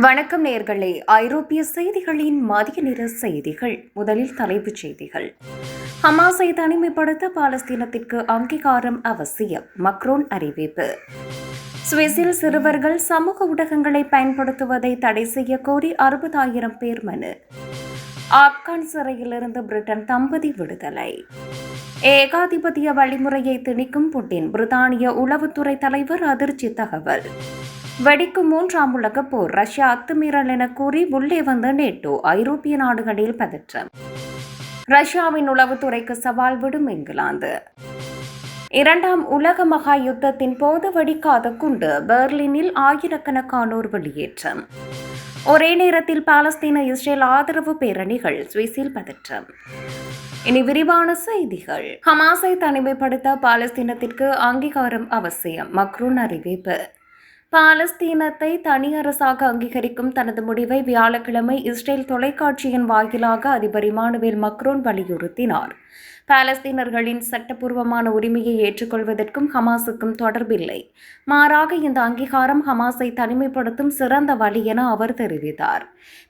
வணக்கம் நேர்களே. ஐரோப்பிய செய்திகளின் மதிய நிற செய்திகள். முதலில் தலைப்புச் செய்திகள். ஹமாஸை தனிமைப்படுத்த பாலஸ்தீனத்திற்கு அங்கீகாரம் அவசியம். மக்ரோன் அறிவிப்பு. சுவிஸில் சிறுவர்கள் சமூக ஊடகங்களை பயன்படுத்துவதை தடை செய்ய கோரி அறுபதாயிரம் பேர் மனு. ஆப்கான் சிறையிலிருந்து பிரிட்டன் தம்பதி விடுதலை. ஏகாதிபத்திய வழிமுறையை திணிக்கும் புட்டின் பிரித்தானிய உளவுத்துறை தலைவர் அதிர்ச்சி தகவல். வெடிக்கும் மூன்றாம் உலக போர். ரஷ்யா அத்துமீறல் என கூறி உள்ளே வந்த நேட்டோ ஐரோப்பிய நாடுகளில் பதற்றம். ரஷ்யாவின் உளவுத்துறைக்கு சவால் விடும் இங்கிலாந்து. இரண்டாம் உலக மகா யுத்தத்தின் போது வெடிக்காத குண்டு பெர்லினில் ஆயிரக்கணக்கானோர் வெளியேற்றம். ஒரே நேரத்தில் பாலஸ்தீன இஸ்ரேல் ஆதரவு பேரணிகள் சுவிஸில் பதற்றம். இனி விரிவான செய்திகள். ஹமாஸை தனிமைப்படுத்த பாலஸ்தீனத்திற்கு அங்கீகாரம் அவசியம். மக்ரூன் அறிவிப்பு. பாலஸ்தீனத்தை தனி அரசாக அங்கீகரிக்கும் தனது முடிவை வியாழக்கிழமை இஸ்ரேல் தொலைக்காட்சியின் வாயிலாக அதிபர் இமானுவேல் மக்ரோன் வலியுறுத்தினார். பாலஸ்தீனர்களின் சட்டப்பூர்வமான உரிமையை ஏற்றுக்கொள்வதற்கும் ஹமாஸுக்கும் தொடர்பில்லை. மாறாக இந்த அங்கீகாரம் ஹமாஸை தனிமைப்படுத்தும் சிறந்த வழி என அவர் தெரிவித்தார்.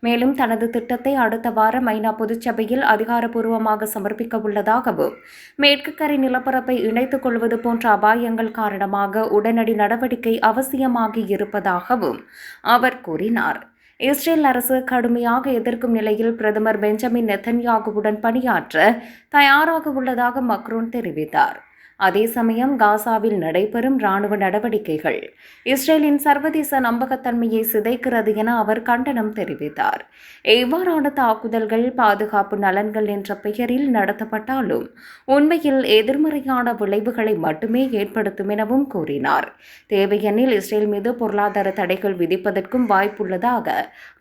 மேலும் தனது திட்டத்தை அடுத்த வாரம் ஐநா பொதுச்சபையில் அதிகாரப்பூர்வமாக சமர்ப்பிக்க உள்ளதாகவும் மேற்கு கரை நிலப்பரப்பை இணைத்துக் கொள்வது போன்ற அபாயங்கள் காரணமாக உடனடி நடவடிக்கை அவசியமாகி இருப்பதாகவும் அவர் கூறினார். இஸ்ரேல் அரசு கடுமையாக எதிர்க்கும் நிலையில் பிரதமர் பெஞ்சமின் நெத்தன்யாகுவுடன் பணியாற்ற தயாராக உள்ளதாக மக்ரோன் தெரிவித்தார். அதே சமயம் காசாவில் நடைபெறும் ராணுவ நடவடிக்கைகள். இஸ்ரேலின் சர்வதேச நம்பகத்தன்மையை சிதைக்கிறது என அவர் கண்டனம் தெரிவித்தார். எவ்வாறான தாக்குதல்கள் பாதுகாப்பு நலன்கள் என்ற பெயரில் நடத்தப்பட்டாலும் உண்மையில் எதிர்மறையான விளைவுகளை மட்டுமே ஏற்படுத்தும் எனவும் கூறினார். தேவையெனில் இஸ்ரேல் மீது பொருளாதார தடைகள் விதிப்பதற்கும் வாய்ப்புள்ளதாக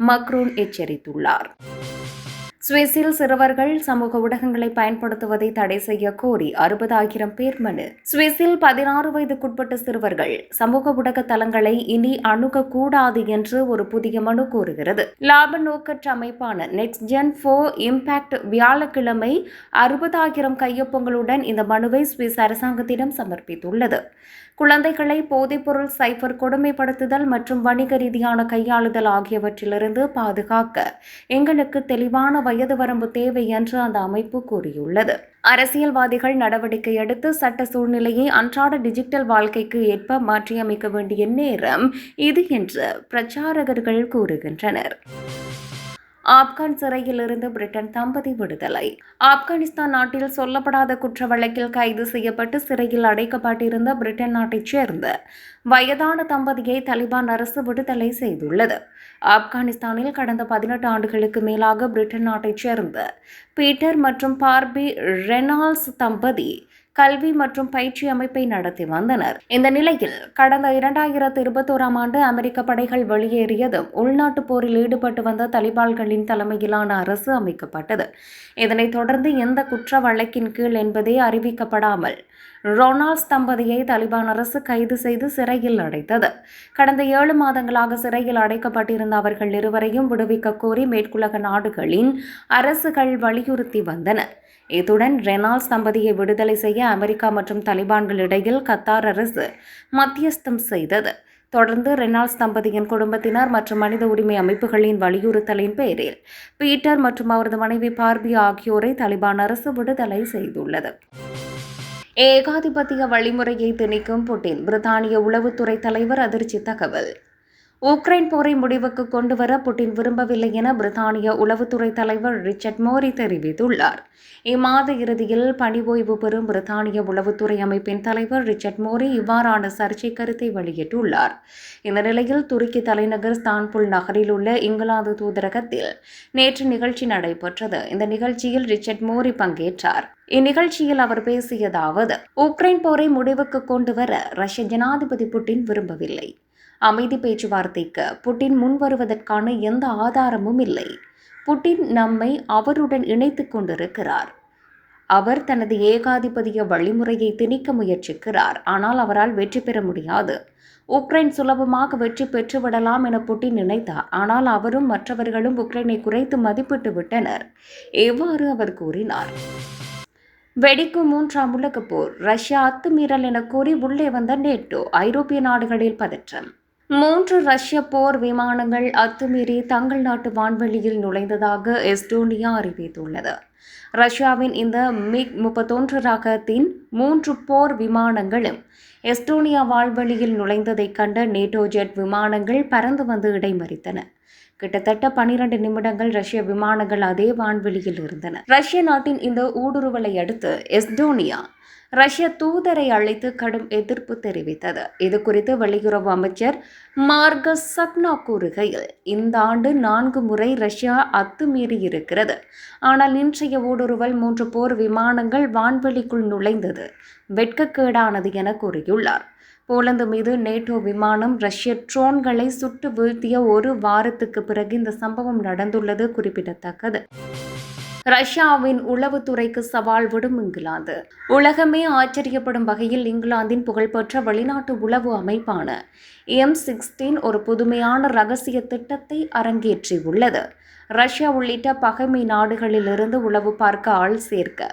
மக்ரூன் எச்சரித்துள்ளார். சுவிஸில் சிறுவர்கள் சமூக ஊடகங்களை பயன்படுத்துவதை தடை செய்ய கோரி அறுபதாயிரம் பேர் மனு. சுவிஸில் பதினாறு வயதுக்குட்பட்ட சிறுவர்கள் சமூக ஊடக தளங்களை இனி அணுகக்கூடாது என்று ஒரு புதிய மனு கூறுகிறது லாப நோக்கற்ற அமைப்பான நெக்ஸ்ட் ஜென் ஃபோ இம்பாக்ட் வியாழக்கிழமை அறுபதாயிரம் கையொப்பங்களுடன் இந்த மனுவை சுவிஸ் அரசாங்கத்திடம் சமர்ப்பித்துள்ளது. குழந்தைகளை போதைப்பொருள் சைபர் கொடுமைப்படுத்துதல் மற்றும் வணிக ரீதியான கையாளுதல் ஆகியவற்றிலிருந்து பாதுகாக்க எங்களுக்கு தெளிவான வயது வரம்பு தேவை என்று அந்த அமைப்பு கூறியுள்ளது. அரசியல்வாதிகள் நடவடிக்கை எடுத்து சட்ட சூழ்நிலையை அன்றாட டிஜிட்டல் வாழ்க்கைக்கு ஏற்ப மாற்றியமைக்க வேண்டிய நேரம் இது என்று பிரச்சாரகர்கள் கூறுகின்றனர். ஆப்கான் சிறையிலிருந்து பிரிட்டன் தம்பதி விடுதலை. ஆப்கானிஸ்தான் நாட்டில் சொல்லப்படாத குற்ற வழக்கில் கைது செய்யப்பட்டு சிறையில் அடைக்கப்பட்டிருந்த பிரிட்டன் நாட்டைச் சேர்ந்த வயதான தம்பதியை தலிபான் அரசு விடுதலை செய்துள்ளது. ஆப்கானிஸ்தானில் கடந்த பதினெட்டு ஆண்டுகளுக்கு மேலாக பிரிட்டன் நாட்டைச் சேர்ந்த பீட்டர் மற்றும் பார்பி ரெனால்ஸ் தம்பதி கல்வி மற்றும் பயிற்சி அமைப்பை நடத்தி வந்தனர். இந்த நிலையில் கடந்த இரண்டாயிரத்து இருபத்தோராம் ஆண்டு அமெரிக்க படைகள் வெளியேறியதும் உள்நாட்டு போரில் ஈடுபட்டு வந்த தலிபான்களின் தலைமையிலான அரசு அமைக்கப்பட்டது. இதனைத் தொடர்ந்து எந்த குற்ற வழக்கின் கீழ் என்பதே அறிவிக்கப்படாமல் ரொனால்ட்ஸ் தம்பதியை தலிபான் அரசு கைது செய்து சிறையில் அடைத்தது. கடந்த ஏழு மாதங்களாக சிறையில் அடைக்கப்பட்டிருந்த அவர்கள் இருவரையும் விடுவிக்க கோரி மேற்குலக நாடுகளின் அரசுகள் வலியுறுத்தி வந்தன. இத்துடன் ரெனால்ட்ஸ் தம்பதியை விடுதலை செய்ய அமெரிக்கா மற்றும் தலிபான்கள் இடையில் கத்தார் அரசு மத்தியஸ்தம் செய்தது. தொடர்ந்து ரெனால்ட்ஸ் தம்பதியின் குடும்பத்தினர் மற்றும் மனித உரிமை அமைப்புகளின் வலியுறுத்தலின் பேரில் பீட்டர் மற்றும் அவரது மனைவி பார்பி ஆகியோரை தலிபான் அரசு விடுதலை செய்துள்ளது. ஏகாதிபத்திய வழிமுறையை திணிக்கும் புட்டின் பிரித்தானிய உளவுத்துறை தலைவர் அதிர்ச்சி தகவல். உக்ரைன் போரை முடிவுக்கு கொண்டுவர புட்டின் விரும்பவில்லை என பிரித்தானிய உளவுத்துறை தலைவர் ரிச்சர்ட் மோரி தெரிவித்துள்ளார். இம்மாத இறுதியில் பணி ஓய்வு பெறும் பிரித்தானிய உளவுத்துறை அமைப்பின் தலைவர் ரிச்சர்ட் மோரி இவ்வாறான சர்ச்சை கருத்தை வெளியிட்டுள்ளார். இந்த நிலையில் துருக்கி தலைநகர் ஸ்தான்புல் நகரில் உள்ள இங்கிலாந்து தூதரகத்தில் நேற்று நிகழ்ச்சி நடைபெற்றது. இந்த நிகழ்ச்சியில் ரிச்சர்ட் மோரி பங்கேற்றார். இந்நிகழ்ச்சியில் அவர் பேசியதாவது உக்ரைன் போரை முடிவுக்கு கொண்டு வர ரஷ்ய ஜனாதிபதி புட்டின் விரும்பவில்லை. அமைதி பேச்சுவார்த்தைக்கு புட்டின் முன்வருவதற்கான எந்த ஆதாரமும் இல்லை. புட்டின் நம்மை அவருடன் இணைத்து கொண்டிருக்கிறார். அவர் தனது ஏகாதிபதிய வழிமுறையை திணிக்க முயற்சிக்கிறார். ஆனால் அவரால் வெற்றி பெற முடியாது. உக்ரைன் சுலபமாக வெற்றி பெற்றுவிடலாம் என புட்டின் நினைத்தார். ஆனால் அவரும் மற்றவர்களும் உக்ரைனை குறைத்து மதிப்பிட்டு விட்டனர். எவ்வாறு அவர் கூறினார்? வெடிக்கும் மூன்றாம் உலகப் போர் ரஷ்யா அத்துமீறல் என கூறி உள்ளே வந்த நேட்டோ ஐரோப்பிய நாடுகளில் பதற்றம். மூன்று ரஷ்ய போர் விமானங்கள் அத்துமீறி தங்கள் நாட்டு வான்வெளியில் நுழைந்ததாக எஸ்டோனியா அறிவித்துள்ளது. ரஷ்யாவின் இந்த மிக் முப்பத்தொன்று ரகத்தின் மூன்று போர் விமானங்களும் எஸ்டோனியா வால்வெளியில் நுழைந்ததைக் கண்ட நேட்டோ ஜெட் விமானங்கள் பறந்து வந்து இடைமறித்தன. கிட்டத்தட்ட பனிரெண்டு நிமிடங்கள் ரஷ்ய விமானங்கள் அதே வான்வெளியில் இருந்தன. ரஷ்ய நாட்டின் இந்த ஊடுருவலை அடுத்து எஸ்டோனியா ரஷ்ய தூதரை அழைத்து கடும் எதிர்ப்பு தெரிவித்தது. இது குறித்து வெளியுறவு அமைச்சர் மார்கஸ் சக்னா கூறுகையில் இந்த ஆண்டு நான்கு முறை ரஷ்யா அத்துமீறி இருக்கிறது. ஆனால் இன்றைய ஊடுருவல் மூன்று போர் விமானங்கள் வான்வெளிக்குள் நுழைந்தது. வெட்கக்கேடானது என கூறியுள்ளார். போலந்து மீது நேட்டோ விமானம் ரஷ்ய ட்ரோன்களை சுட்டு வீழ்த்திய ஒரு வாரத்துக்கு பிறகு இந்த சம்பவம் நடந்துள்ளது குறிப்பிடத்தக்கது. ரஷ்யாவின் உளவுத்துறைக்கு சவால் விடும் இங்கிலாந்து. உலகமே ஆச்சரியப்படும் வகையில் இங்கிலாந்தின் புகழ்பெற்ற வெளிநாட்டு உளவு அமைப்பான எம் சிக்ஸ்டீன் ஒரு புதுமையான ரகசிய திட்டத்தை அரங்கேற்றியுள்ளது. ரஷ்யா உள்ளிட்ட பகைமை நாடுகளிலிருந்து உளவு பார்க்க ஆள் சேர்க்க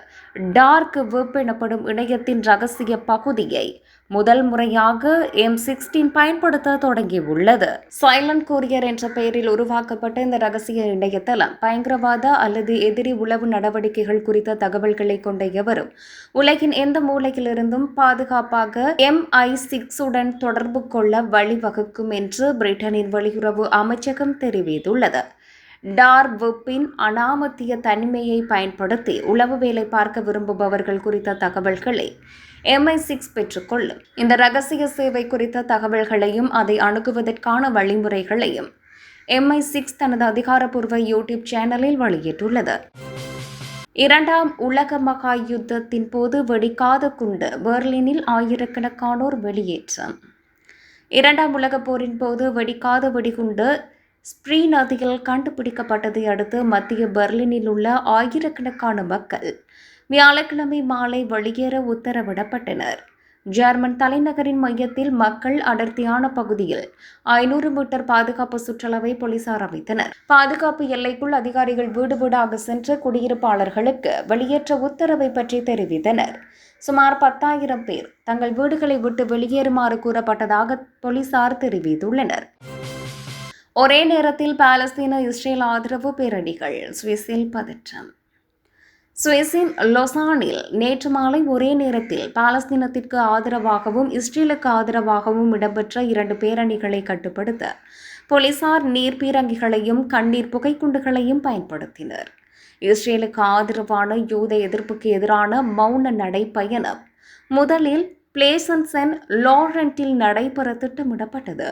டார்க் வெப் எனப்படும் இணையத்தின் ரகசிய பகுதியை முதல் முறையாக எம் சிக்ஸ்டீன் பயன்படுத்த தொடங்கியுள்ளது சைலண்ட் கொரியர் என்ற பெயரில் உருவாக்கப்பட்ட இந்த ரகசிய இணையதளம் பயங்கரவாத அல்லது எதிரி உளவு நடவடிக்கைகள் குறித்த தகவல்களை கொண்ட எவரும் உலகின் எந்த மூலையிலிருந்தும் பாதுகாப்பாக எம்ஐ சிக்ஸுடன் தொடர்பு கொள்ள வழிவகுக்கும் என்று பிரிட்டனின் வெளியுறவு அமைச்சகம் தெரிவித்துள்ளது. டார் வெப்பின் அனாமத்திய தனிமையை பயன்படுத்தி உளவு வேலை பார்க்க விரும்புபவர்கள் குறித்த தகவல்களை எம்ஐ சிக்ஸ் பெற்றுக்கொள்ளும். இந்த ரகசிய சேவை குறித்த தகவல்களையும் அதை அணுகுவதற்கான வழிமுறைகளையும் எம்ஐ சிக்ஸ் தனது அதிகாரப்பூர்வ யூடியூப் சேனலில் வெளியிட்டுள்ளது. இரண்டாம் உலக மகா யுத்தத்தின் போது வெடிக்காத குண்டு பெர்லினில் ஆயிரக்கணக்கானோர் வெளியேற்றம். இரண்டாம் உலகப் போரின் போது வெடிக்காத வெடிகுண்டு ஸ்ப்ரீ நதியில் கண்டுபிடிக்கப்பட்டதை அடுத்து மத்திய பெர்லினில் உள்ள ஆயிரக்கணக்கான மக்கள் வியாழக்கிழமை மாலை வெளியேற உத்தரவிடப்பட்டனர். ஜெர்மன் தலைநகரின் மையத்தில் மக்கள் அடர்த்தியான பகுதியில் ஐநூறு மீட்டர் பாதுகாப்பு சுற்றளவை போலீசார் அமைத்தனர். பாதுகாப்பு எல்லைக்குள் அதிகாரிகள் வீடு வீடாக சென்று குடியிருப்பாளர்களுக்கு வெளியேற்ற உத்தரவை பற்றி தெரிவித்தனர். சுமார் பத்தாயிரம் பேர் தங்கள் வீடுகளை விட்டு வெளியேறுமாறு கூறப்பட்டதாக போலீசார் தெரிவித்துள்ளனர். ஒரே நேரத்தில் பாலஸ்தீன இஸ்ரேல் ஆதரவு பேரணிகள் சுவிஸில் பதற்றம். சுவிஸின் லொசானில் நேற்று மாலை ஒரே நேரத்தில் பாலஸ்தீனத்திற்கு ஆதரவாகவும் இஸ்ரேலுக்கு ஆதரவாகவும் இடம்பெற்ற இரண்டு பேரணிகளை கட்டுப்படுத்த போலீசார் நீர் பீரங்கிகளையும் கண்ணீர் புகைக்குண்டுகளையும் பயன்படுத்தினர். இஸ்ரேலுக்கு ஆதரவான யூத எதிர்ப்புக்கு எதிரான மௌன நடைப்பயணம் முதலில் பிளேசன்சன் லாரண்டில் நடைபெற திட்டமிடப்பட்டது.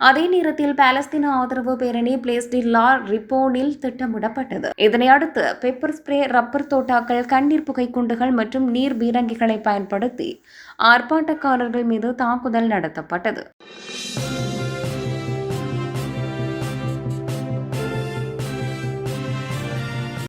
அதே நேரத்தில் பாலஸ்தீன ஆதரவு பேரணி பிளேஸ்டில்லா ரிப்போனில் திட்டமிடப்பட்டது. இதனை அடுத்து பெப்பர் ஸ்ப்ரே ரப்பர் தோட்டாக்கள் கண்ணீர் புகை குண்டுகள் மற்றும் நீர் பீரங்கிகளை பயன்படுத்தி ஆர்ப்பாட்டக்காரர்கள் மீது தாக்குதல் நடத்தப்பட்டது.